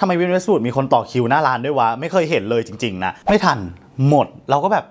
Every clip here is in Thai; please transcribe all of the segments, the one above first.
ทำไมวินเวส o ูดมีคนต่อคิวหน้าร้านด้วยวะ ไม่เคยเห็นเลยจริงๆนะ ไม่ทันหมดเราก็แบบ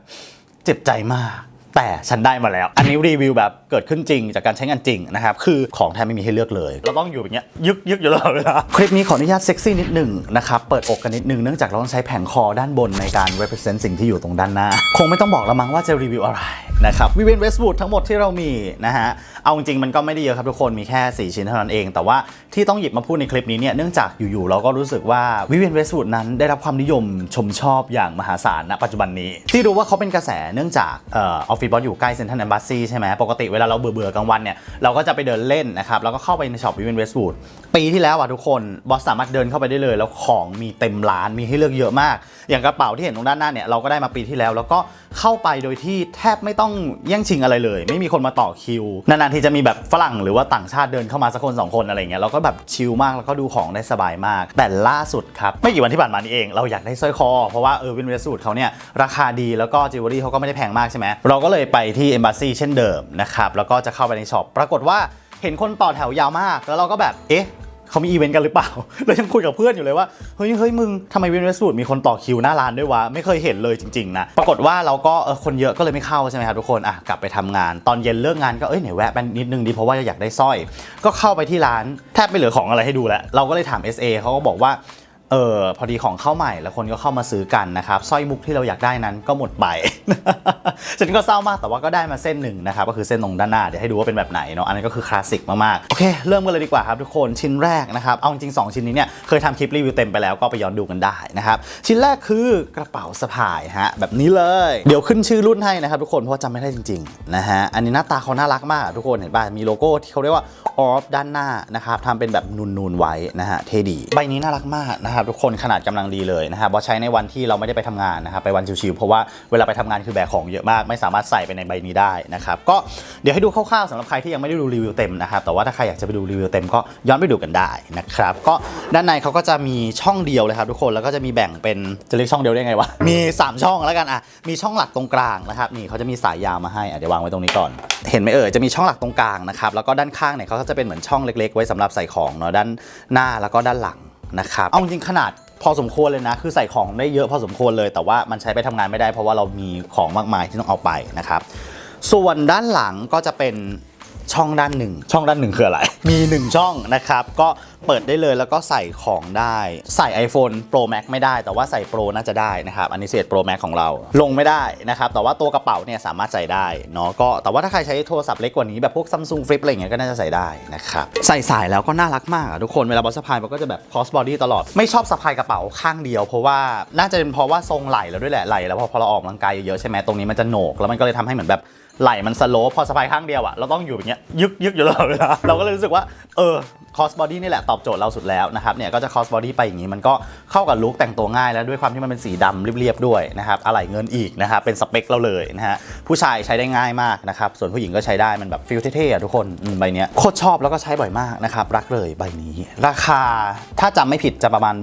เจ็บใจมาก แต่ฉันได้มาแล้ว อันนี้รีวิวแบบเกิดขึ้นจริงจากการใช้งานจริงนะครับ คือของแทบไม่มีให้เลือกเลย เราต้องอยู่อย่างเงี้ยยึกยึกอยู่ตลอดเวลาคลิปนี้ขออนุญาตเซ็กซี่นิดหนึ่งนะครับ เปิดอกกันนิดนึงเนื่องจากเราต้องใช้แผงคอด้านบนในการ represent สิ่งที่อยู่ตรงด้านหน้า คงไม่ต้องบอกล้วมั้งว่าจะรีวิวอะไรนะครับวิเวนเวส o ูดทั้งหมดที่เรามีนะฮะ เอาจริงๆมันก็ไม่ได้เยอะครับทุกคนมีแค่ 4 ชิ้นเท่านั้นเอง แต่ว่าที่ต้องหยิบมาพูดในคลิปนี้เนี่ยเนื่องจากอยู่ๆเราก็รู้สึกว่าวิเวนเวส o ูดนั้นได้รับความนิยมชมชอบอย่างมหาศาลณปัจจุบันนี้ ที่รู้ว่าเขาเป็นกระแสเนื่องจากเออฟฟิศบอสอยู่ใกล้เซ็นทรัลแอมบาสซีใช่ไหมปกติเวลาเราเบื่อๆกลางวันเนี่ยเราก็จะไปเดินเล่นนะครับแล้วก็เข้าไปในช็อปวิเวนเวส o ูดปีที่แล้วอะทุกคนบอสสามารถเดินเข้าไปได้เลย แล้วของมีเต็มร้านมีให้เลือกเยอะมาก อย่างกระเป๋าที่เห็นตรงด้านหน้าเนี่ยเราก็ได้มาปีที่แล้ว แล้วก็เข้าไปโดยที่แทบไม่ต้อง้องแย่งชิงอะไรเลย ไม่มีคนมาต่อคิวนานๆที่จะมีแบบฝรั่งหรือว่าต่างชาติเดินเข้ามาสักคนสองคนอะไรเงี้ยเราก็แบบชิลมากแล้วก็ดูของได้สบายมาก แต่ล่าสุดครับไม่กี่วันที่ผ่านมานี้เองเราอยากได้สร้อยคอ เพราะว่าเออวินเวสูตรเขาเนี่ยราคาดีแล้วก็จิวเวลรี่เขาก็ไม่ได้แพงมากใช่ไหมเราก็เลยไปที่ Embassy เช่นเดิมนะครับแล้วก็จะเข้าไปในช็อปปรากฏว่าเห็นคนต่อแถวยาวมาก แล้วเราก็แบบ เอ๊ะ เขามีอีเวนต์กันหรือเปล่าเรายังคุยกับเพื่อนอยู่เลยว่า เฮ้ยเฮ้ยมึงทำไมเวนเวสสูดมีคนต่อคิวหน้าร้านด้วยวะ ไม่เคยเห็นเลยจริงๆนะ ปรากฏว่าเราก็เออคนเยอะก็เลยไม่เข้าใช่ไหมครับทุกคน อะกลับไปทำงาน ตอนเย็นเลิกงานก็เอ้ยไหนแวะไปนิดนึงดีเพราะว่าอยากได้สร้อย ก็เข้าไปที่ร้านแทบไม่เหลือของอะไรให้ดูแล้ว เราก็เลยถาม SA เขาก็บอกว่า เออพอดีของเข้าใหม่แล้วคนก็เข้ามาซื้อกันนะครับสร้อยมุกที่เราอยากได้นั้นก็หมดไป ฉันก็เศร้ามากแต่ว่าก็ได้มาเส้นหนึ่งนะครับก็คือเส้นตรงด้านหน้าเดี๋ยวให้ดูว่าเป็นแบบไหนเนาะอันนี้ก็คือคลาสสิกมากๆโอเคเริ่มกันเลยดีกว่าครับทุกคนชิ้นแรกนะครับเอาจริงๆสองชิ้นนี้เนี่ยเคยทำคลิปรีวิวเต็มไปแล้วก็ไปย้อนดูกันได้นะครับชิ้นแรกคือกระเป๋าสะพายฮะแบบนี้เลย เดี๋ยวขึ้นชื่อรุ่นให้นะครับทุกคนเพราะว่าจำไม่ได้จริงๆนะฮะอันนี้หน้าตาเขาน่ารักมากทุกคนเห็นป่ะมีโลโก้ที่เขาเรียกว่าออฟด้านหน้านะครับทำเป็นแบบนูนๆไว้นะฮะเท่ดีใบนี้น่ารักมากนะครับทุกคนขนาดกำลังดีเลยนะครับว่าใช้ในวันที่เราไม่ได้ไปทำงานนะครับไปวันชิวๆเพราะว่าเวลาไปทำงานคือแบกของเยอะมาก ไม่สามารถใส่ไปในใบนี้ได้นะครับก็เดี๋ยวให้ดูคร่าวๆสำหรับใครที่ยังไม่ได้ดูรีวิวเต็มนะครับแต่ว่าถ้าใครอยากจะไปดูรีวิวเต็มก็ย้อนไปดูกันได้นะครับก็ด้านในเขาก็จะมีช่องเดียวเลยครับทุกคนแล้วก็จะมีแบ่งเป็นจะเรียกช่องเดียวได้ไงวะมี 3 ช่องแล้วกันอะมีช่องหลักตรงกลางนะครับนี่เขาจะมีสายยาวมาให้อะเดี๋ยววางไว้ตรงนี้ก่อน เห็นไหมเอ่ยจะมีช่องหลักตรงกลางนะครับแล้วก็ด้านข้างเนี่ยเขาก็จะเป็นเหมือนช่องเล็ก ๆ ไว้สำหรับใส่ของเนาะด้านหน้าแล้วก็ด้านหลัง นะครับ เอาจริงๆขนาดพอสมควรเลยนะ คือใส่ของได้เยอะพอสมควรเลย แต่ว่ามันใช้ไปทำงานไม่ได้ เพราะว่าเรามีของมากมายที่ต้องเอาไปนะครับ ส่วนด้านหลังก็จะเป็นช่องด้านหนึ่ง ช่องด้านหนึ่งคืออะไร มี 1 ช่องนะครับ ก็ เปิดได้เลยแล้วก็ใส่ของได้ ใส่ iPhone Pro Max ไม่ได้ แต่ว่าใส่ Pro น่าจะได้นะครับ อันนี้เศษ Pro Max ของเราลงไม่ได้นะครับ แต่ว่าตัวกระเป๋าเนี่ยสามารถใส่ได้เนาะก็แต่ว่าถ้าใครใช้โทรศัพท์เล็กกว่านี้แบบพวก Samsung Flip อะไรเงี้ยก็น่าจะใส่ได้นะครับใส่สายแล้วก็น่ารักมากอะทุกคนเวลาบอสสะพายมันก็จะแบบ cross body ตลอดไม่ชอบสะพายกระเป๋าข้างเดียว เพราะว่าน่าจะเป็นเพราะว่าทรงไหล่แล้วด้วยแหละไหล่แล้วพอพอเราออกกำลังกายเยอะๆใช่ไหมตรงนี้มันจะโหนกแล้วมันก็เลยทำให้เหมือนแบบ ไหล่มันสโลปพอสะพายข้างเดียวอะเราต้องอยู่อย่างเงี้ยยึกยึกอยู่ตลอดเวลาเราก็เลยรู้สึกว่า เออ คอสบอดี้นี่แหละตอบโจทย์เราสุดแล้วนะครับเนี่ยก็จะคอสบอดี้ไปอย่างนี้มันก็เข้ากับลุคแต่งตัวง่ายแล้วด้วยความที่มันเป็นสีดำเรียบๆด้วยนะครับอะไหล่เงินอีกนะครับเป็นสเปคเราเลยนะฮะผู้ชายใช้ได้ง่ายมากนะครับส่วนผู้หญิงก็ใช้ได้มันแบบฟิลเท่ๆทุกคนใบเนี้ยโคตรชอบแล้วก็ใช้บ่อยมากนะครับรักเลยใบนี้ ราคาถ้าจำไม่ผิดจะประมาณ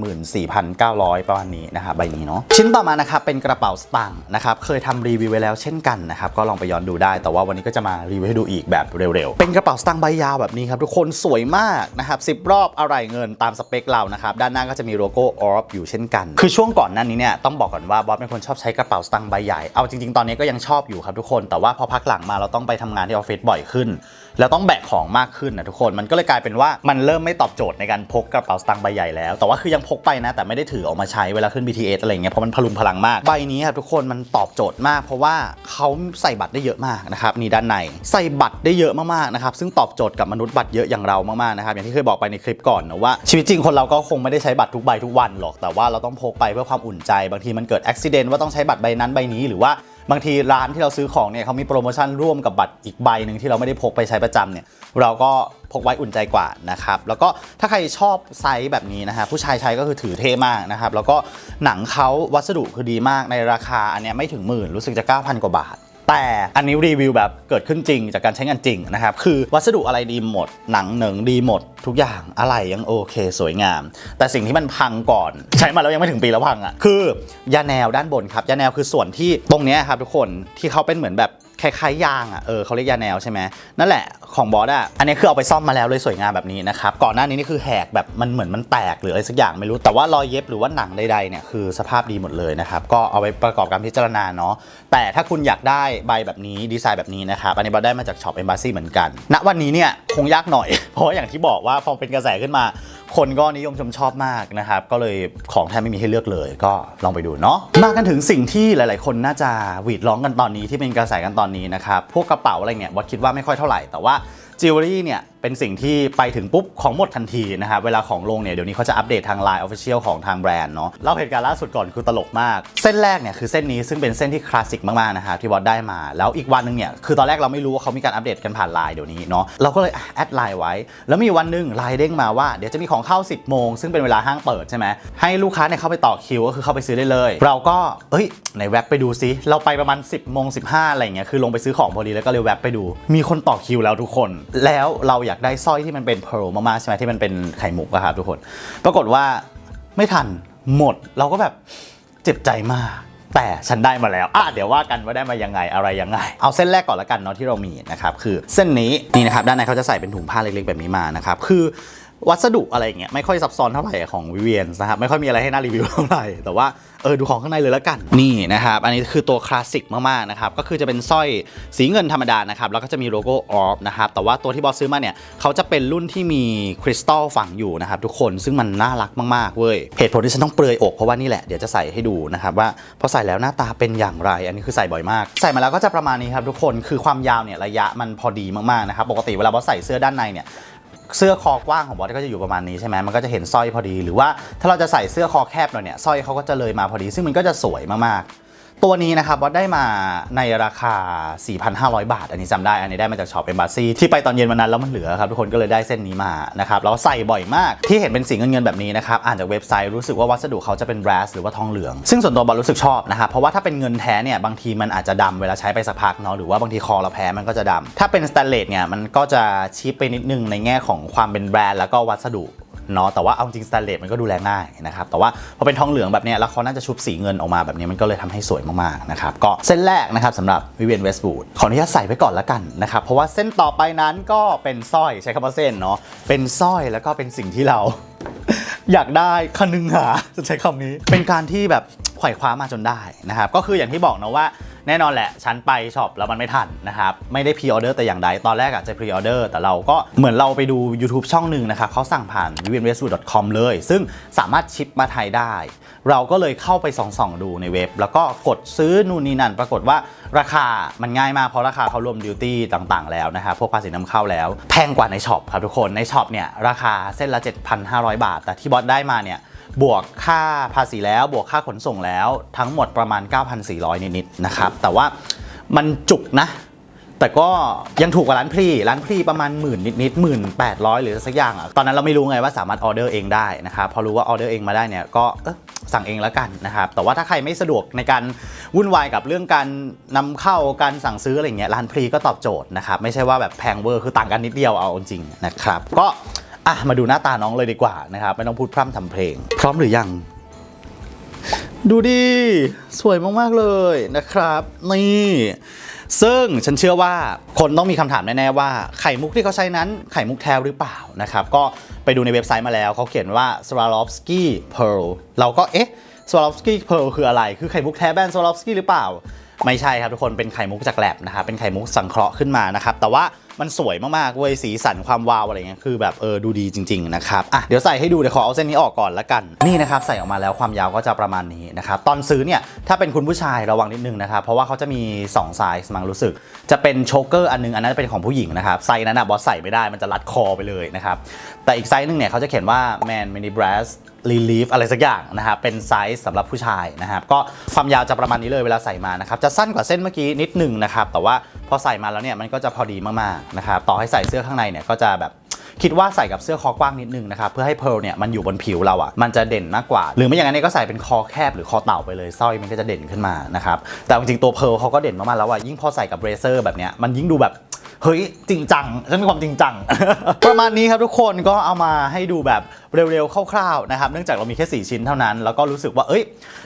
14,900 ประมาณนี้นะครับใบนี้เนาะชิ้นต่อมานะครับเป็นกระเป๋าสตางค์นะครับเคยทำรีวิวไว้แล้วเช่นกันนะครับก็ลองไปย้อนดูได้ แต่ว่าวันนี้ก็จะมารีวิวให้ดูอีกแบบเร็วๆเป็นกระเป๋าสตางค์ใบยาวแบบนี้ครับทุกคนสวยมากนะครับ 10 รอบอะไรเงินตามสเปคเรานะครับ ด้านหน้าก็จะมีโลโก้ออฟอยู่เช่นกัน คือช่วงก่อนหนั้นนี้เนี่ยต้องบอกก่อนว่าบอสเป็นคนชอบใช้กระเป๋าสตางค์ใบใหญ่ เอาจริงๆ ตอนนี้ก็ยังชอบอยู่ครับทุกคน แต่ว่าพอพักหลังมาเราต้องไปทำงานที่ออฟฟิศบ่อยขึ้น แล้วต้องแบกของมากขึ้นนะทุกคนมันก็เลยกลายเป็นว่ามันเริ่มไม่ตอบโจทย์ในการพกกระเป๋าสตางค์ใบใหญ่แล้ว แต่ว่าคือยังพกไปนะ แต่ไม่ได้ถือออกมาใช้เวลาขึ้น BTS อะไรเงี้ยเพราะมันพลุงพลังมากใบนี้ครับทุกคนมันตอบโจทย์มาก เพราะว่าเขาใส่บัตรได้เยอะมากนะครับนี่ด้านในใส่บัตรได้เยอะมากๆนะครับซึ่งตอบโจทย์กับมนุษย์บัตรเยอะอย่างเรามากๆนะครับอย่างที่เคยบอกไปในคลิปก่อนนะว่าชีวิตจริงคนเราก็คงไม่ได้ใช้บัตรทุกใบทุกวันหรอกแต่ว่าเราต้องพกไปเพื่อความอุ่นใจบางทีมันเกิดอุบิเหตุว่าต้องใช้บัตรใบนั้นใบนี้หรือว่า บางทีร้านที่เราซื้อของเนี่ยเขามีโปรโมชั่นร่วมกับบัตรอีกใบหนึ่งที่เราไม่ได้พกไปใช้ประจำเนี่ยเราก็พกไว้อุ่นใจกว่านะครับแล้วก็ถ้าใครชอบไซส์แบบนี้นะฮะผู้ชายใช้ก็คือถือเท่มากนะครับแล้วก็หนังเขาวัสดุคือดีมากในราคาอันเนี้ยไม่ถึงหมื่นรู้สึกจะ9,000กว่าบาท แต่อันนี้รีวิวแบบเกิดขึ้นจริงจากการใช้งานจริงนะครับ คือวัสดุอะไรดีหมด หนังเหนิงดีหมด ทุกอย่างอะไรยังโอเค สวยงาม แต่สิ่งที่มันพังก่อน ใช้มาแล้วยังไม่ถึงปีแล้วพังอะคือยาแนวด้านบนครับยาแนวคือส่วนที่ตรงนี้ครับทุกคนที่เขาเป็นเหมือนแบบ คล้ายๆยางอะเออเขาเรียกยาแนวใช่ไหมนั่นแหละของบอสอะอันนี้คือเอาไปซ่อมมาแล้วเลยสวยงามแบบนี้นะครับก่อนหน้านี้นี่คือแหกแบบมันเหมือนมันแตกหรืออะไรสักอย่างไม่รู้แต่ว่ารอยเย็บหรือว่าหนังใดๆเนี่ยคือสภาพดีหมดเลยนะครับก็เอาไปประกอบการพิจารณาเนาะแต่ถ้าคุณอยากได้ใบแบบนี้ดีไซน์แบบนี้นะครับอันนี้บอสได้มาจากช็อปเอมบาซี่เหมือนกันณวันนี้เนี่ยคงยากหน่อย เพราะอย่างที่บอกว่าพอเป็นกระแสขึ้นมา คนก็นิยมชมชอบมากนะครับ ก็เลยของแทบไม่มีให้เลือกเลย ก็ลองไปดูเนาะมากันถึงสิ่งที่หลาย ๆ คนน่าจะหวีดร้องกันตอนนี้ที่เป็นกระแสกันตอนนี้นะครับพวกกระเป๋าอะไรเนี่ยวัดคิดว่าไม่ค่อยเท่าไหร่แต่ว่าจิวเวลรี่เนี่ยเป็นสิ่งที่ไปถึงปุ๊บของหมดทันทีนะครับเวลาของลงเนี่ยเดี๋ยวนี้เขาจะอัปเดตทาง Line Official ของทางแบรนด์เนาะเล่าเหตุการณ์ล่าสุดก่อนคือตลกมาก เส้นแรกเนี่ยคือเส้นนี้ซึ่งเป็นเส้นที่คลาสสิกมากๆนะครับที่บอสได้มา แล้วอีกวันหนึงเนี่ยคือตอนแรกเราไม่รู้ว่าเขามีการอัปเดตกันผ่านไลน์เดี๋ยวนี้เนาะเราก็เลยแอดไลน์ไว้ แล้วมีวันหนึงไลน์เด้งมาว่าเดี๋ยวจะมีของเข้า 10 โมง ซึ่งเป็นเวลาห้างเปิดใช่ไหมให้ลูกค้าเนี่ยเข้าไปต่อคิวก็คือเข้าไปซื้อได้เลย เราก็เอ้ยในแว็บไปดูซิเราไปประมาณ 10โมง15อะไรเงี้ยคือลงไปซื้อของพอดีแล้วก็เลยแว็บไปดู มีคนต่อคิวแล้วทุกคน แล้วเราอยอยากได้สร้อยที่มันเป็นเพร์ลมากๆใช่ไหมที่มันเป็นไข่มุกอะครับทุกคน ปรากฏว่าไม่ทันหมดเราก็แบบเจ็บใจมาก แต่ฉันได้มาแล้วอะเดี๋ยวว่ากันว่าได้มายังไงอะไรยังไง เอาเส้นแรกก่อนละกันเนาะที่เรามีนะครับคือเส้นนี้นี่นะครับด้านในเขาจะใส่เป็นถุงผ้าเล็กๆแบบนี้มานะครับคือ วัสดุอะไรเงี้ยไม่ค่อยซับซ้อนเท่าไหร่ของวิเวียนนะครับไม่ค่อยมีอะไรให้น่ารีวิวเท่าไหร่แต่ว่าเออดูของข้างในเลยและกันนี่นะครับอันนี้คือตัวคลาสสิกมากๆนะครับก็คือจะเป็นสร้อยสีเงินธรรมดานะครับแล้วก็จะมีโลโก้ออฟนะครับแต่ว่าตัวที่บอสซื้อมาเนี่ยเขาจะเป็นรุ่นที่มีคริสตัลฝังอยู่นะครับทุกคนซึ่งมันน่ารักมากๆเว้ยเหตุผลที่ฉันต้องเปลือยอกเพราะว่านี่แหละเดี๋ยวจะใส่ให้ดูนะครับว่าพอใส่แล้วหน้าตาเป็นอย่างไร อันนี้คือใส่บ่อยมาก ใส่มาแล้วก็จะประมาณนี้ครับทุกคนคือความยาวเนี่ยระยะมันพอดีมากๆนะครับปกติเวลาบอสใส่เสื้อด้านในเนี่ย เสื้อคอกว้างของบอสก็จะอยู่ประมาณนี้ใช่ไหมมันก็จะเห็นสร้อยพอดี หรือว่าถ้าเราจะใส่เสื้อคอแคบหน่อยเนี่ยสร้อยเขาก็จะเลยมาพอดี ซึ่งมันก็จะสวยมากๆ ตัวนี้นะครับบอสได้มาในราคา 4,500 บาท อันนี้จำได้ อันนี้ได้มาจากช็อปเอมบาซีที่ไปตอนเย็นวันนั้นแล้วมันเหลือครับทุกคนก็เลยได้เส้นนี้มานะครับแล้วใส่บ่อยมากที่เห็นเป็นสีเงินเงินแบบนี้นะครับอ่านจากเว็บไซต์รู้สึกว่าวัสดุเขาจะเป็นแบรสหรือว่าทองเหลือง ซึ่งส่วนตัวบอสรู้สึกชอบนะครับเพราะว่าถ้าเป็นเงินแท้เนี่ยบางทีมันอาจจะดำเวลาใช้ไปสักพักเนาะหรือว่าบางทีคอเราแพ้มันก็จะดำถ้าเป็นสแตนเลสเนี่ยมันก็จะชิปไปนิดนึงในแง่ของความเป็นแบรนด์แล้วก็วัสดุ เนาะแต่ว่าเอาจริงสแตนเลสมันก็ดูแลง่ายนะครับแต่ว่าพอเป็นทองเหลืองแบบเนี้ยแล้วเขาน่าจะชุบสีเงินออกมาแบบนี้มันก็เลยทำให้สวยมากๆนะครับก็เส้นแรกนะครับสำหรับวิเวียนเวสบูดขออนุญาตใส่ไว้ก่อนละกันนะครับเพราะว่าเส้นต่อไปนั้นก็เป็นสร้อยใช้คำว่าเส้นเนาะเป็นสร้อยแล้วก็เป็นสิ่งที่เรา อยากได้คนึงหาจะใช้คำนี้ เป็นการที่แบบ ไขว่คว้ามาจนได้นะครับ ก็คืออย่างที่บอกนะว่าแน่นอนแหละ ฉันไปช็อปแล้วมันไม่ทันนะครับ ไม่ได้พรีออเดอร์แต่อย่างใด ตอนแรกอะจะพรีออเดอร์แต่เราก็เหมือนเราไปดู YouTube ช่องหนึ่งนะครับเขาสั่งผ่าน v i v i a n w e s t w o o d c o m เลย ซึ่งสามารถชิปมาไทยได้ เราก็เลยเข้าไปส่องๆดูในเว็บ แล้วก็กดซื้อนู่นนี่นั่น ปรากฏว่าราคามันง่ายมากเพราะราคาเขารวมดิวตี้ต่างๆ แล้วนะครับพวกภาษีนำเข้าแล้ว แพงกว่าในช็อปครับทุกคนในช็อปเนี่ยราคาเส้นละ 7,500 บาท แต่ที่บอสได้มาเนี่ย บวกค่าภาษีแล้วบวกค่าขนส่งแล้วทั้งหมดประมาณ 9,400 นิดๆนะครับ แต่ว่ามันจุกนะ แต่ก็ยังถูกกว่าร้านพรีร้านพรีประมาณหมื่นนิดๆหมื่นแปดร้อยหรือสักอย่างอะตอนนั้นเราไม่รู้ไงว่าสามารถออเดอร์เองได้นะครับพอรู้ว่าออเดอร์เองมาได้เนี่ยก็สั่งเองแล้วกันนะครับ แต่ว่าถ้าใครไม่สะดวกในการวุ่นวายกับเรื่องการนำเข้าการสั่งซื้ออะไรเงี้ยร้านพรีก็ตอบโจทย์นะครับ ไม่ใช่ว่าแบบแพงเวอร์คือต่างกันนิดเดียวเอาจริงนะครับ ก็ อะมาดูหน้าตาน้องเลยดีกว่านะครับไม่ต้องพูดพร่ำทำเพลง พร้อมหรือยัง ดูดิสวยมากๆเลยนะครับนี่ซึ่งฉันเชื่อว่าคนต้องมีคำถามแน่ ๆ ว่าไข่มุกที่เขาใช้นั้นไข่มุกแท้หรือเปล่านะครับ ก็ไปดูในเว็บไซต์มาแล้วเขาเขียนว่า Swarovski Pearl เราก็เอ๊ะ Swarovski Pearl คืออะไร คือไข่มุกแท้แบรนด์ Swarovski หรือเปล่า ไม่ใช่ครับทุกคนเป็นไข่มุกจากแลบนะครับเป็นไข่มุกสังเคราะห์ขึ้นมานะครับ แต่ว่า มันสวยมากๆเว้ยสีสันความวาวอะไรเงี้ยคือแบบเออดูดีจริง ๆ นะครับอะเดี๋ยวใส่ให้ดูเดี๋ยวขอเอาเส้นนี้ออกก่อนละกันนี่นะครับใส่ออกมาแล้วความยาวก็จะประมาณนี้นะครับตอนซื้อเนี่ยถ้าเป็นคุณผู้ชายระวังนิดนึงนะครับเพราะว่าเขาจะมี2ไซส์มั้งรู้สึก จะเป็นโชเกอร์อันนึงอันนั้นเป็นของผู้หญิงนะครับไซส์นั้นนะบอสใส่ไม่ได้มันจะรัดคอไปเลยนะครับแต่อีกไซส์นึงเนี่ยเขาจะเขียนว่า man mini brass relief อะไรสักอย่างนะครับเป็นไซส์สำหรับผู้ชายนะครับก็ความยาวจะประมาณนี้เลยเวลาใส่มานะครับจะสั้นกว่าเส้นเมื่อกี้นิดหนึ่งนะครับแต่ว่าพอใส่มาแล้วเนี่ยมันก็จะพอดีมากๆนะครับต่อให้ใส่เสื้อข้างในเนี่ยก็จะแบบ คิดว่าใส่กับเสื้อคอกว้างนิดนึงนะครับเพื่อให้เพร์ลเนี่ยมันอยู่บนผิวเราอะ่ะมันจะเด่นมากกว่า หรือไม่อย่างนั้นก็ใส่เป็นคอแคบหรือคอเต่าไปเลยสร้อยมันก็จะเด่นขึ้นมานะครับแต่จริงๆตัวเพร์ลเขาก็เด่นมากๆแล้วอะยิ่งพอใส่กับเบรเซอร์แบบเนี้ยมันยิ่งดูแบบ เฮ้ยจริงจังฉันมีความจริงจัง ประมาณนี้ครับทุกคนก็เอามาให้ดูแบบเร็วๆคร่าวๆนะครับเนื่องจากเรามีแค่ 4 ชิ้นเท่านั้น แล้วก็รู้สึกว่าเอ้ย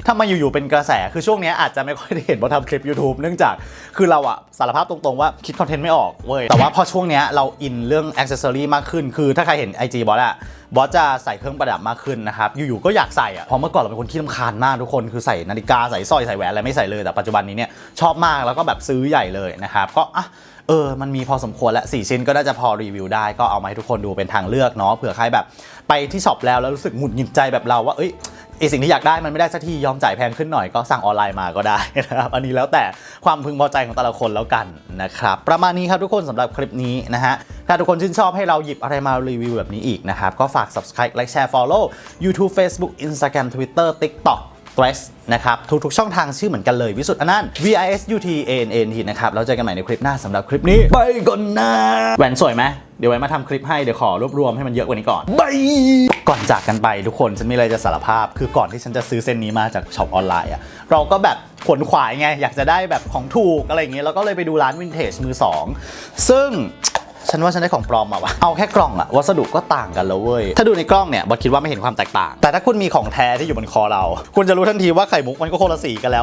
ถ้ามาอยู่ๆเป็นกระแสคือช่วงนี้อาจจะไม่ค่อยได้เห็นบอททำคลิป YouTube เนื่องจากคือเราอะสารภาพตรงๆว่าคิดคอนเทนต์ไม่ออกเว้ยแต่ว่าพอช่วงนี้เราอินเรื่องอ c เซสซอรี่มากขึ้น คือถ้าใครเห็น IG บอสอะ บอสจะใส่เครื่องประดับมากขึ้นนะครับ อยู่ๆ ก็อยากใส่อะเพราะเมื่อก่อนเราเป็นคนขี้ลำคาญมากทุกคน คือใส่นาฬิกาใส่สร้อยใส่แหวนอะไรไม่ใส่เลย แต่ปัจจุบันนี้เนี่ยชอบมากแล้วก็แบบซื้อใหญ่เลยนะครับ ก็อะเออ มันมีพอสมควรและ4ชิ้นก็น่าจะพอรีวิวได้ ก็เอามาให้ทุกคนดูเป็นทางเลือกเนาะ เผื่อใครแบบไปที่ช็อปแล้วแล้วรู้สึกหงุดหงิดใจแบบเราว่าเอ้ยไอสิ่งที่อยากได้มันไม่ได้สักทียอมจ่ายแพงขึ้นหน่อยก็สั่งออนไลน์มาก็ได้นะครับ อันนี้แล้วแต่ความพึงพอใจของแต่ละคนแล้วกันนะครับ ประมาณนี้ครับทุกคนสำหรับคลิปนี้นะฮะ ถ้าทุกคนชื่นชอบให้เราหยิบอะไรมารีวิวแบบนี้อีกนะครับ ก็ฝาก subscribe และแชร์ follow YouTube Facebook Instagram Twitter TikTok t h r e s นะครับ ทุกๆ ช่องทางชื่อเหมือนกันเลย วิสุทธ์อนันต์ V I S U T A N N T นะครับ แล้วเจอกันใหม่ในคลิปหน้าสำหรับคลิปนี้ ไปก่อนนะแหวนสวยไหมเดี๋ยวไว้มาทำคลิปให้ เดี๋ยวขอรวบรวมให้มันเยอะกว่านี้ก่อนบายก่อนจากกันไปทุกคนฉันมีอะไรจะสารภาพ คือก่อนที่ฉันจะซื้อเส้นนี้มาจากช็อปออนไลน์อะเราก็แบบขวนขวายไง อยากจะได้แบบของถูกอะไรอย่างเงี้ยแล้วก็เลยไปดูร้านวินเทจมือสองซึ่ง ฉันว่าฉันได้ของปลอมมาวะเอาแค่กล่องอะวัสดุก็ต่างกันแล้วเว้ย ถ้าดูในกล้องเนี่ยบอสคิดว่าไม่เห็นความแตกต่าง แต่ถ้าคุณมีของแท้ที่อยู่บนคอเรา คุณจะรู้ทันทีว่าไข่มุกมันก็คนละสีกันแล้วอะ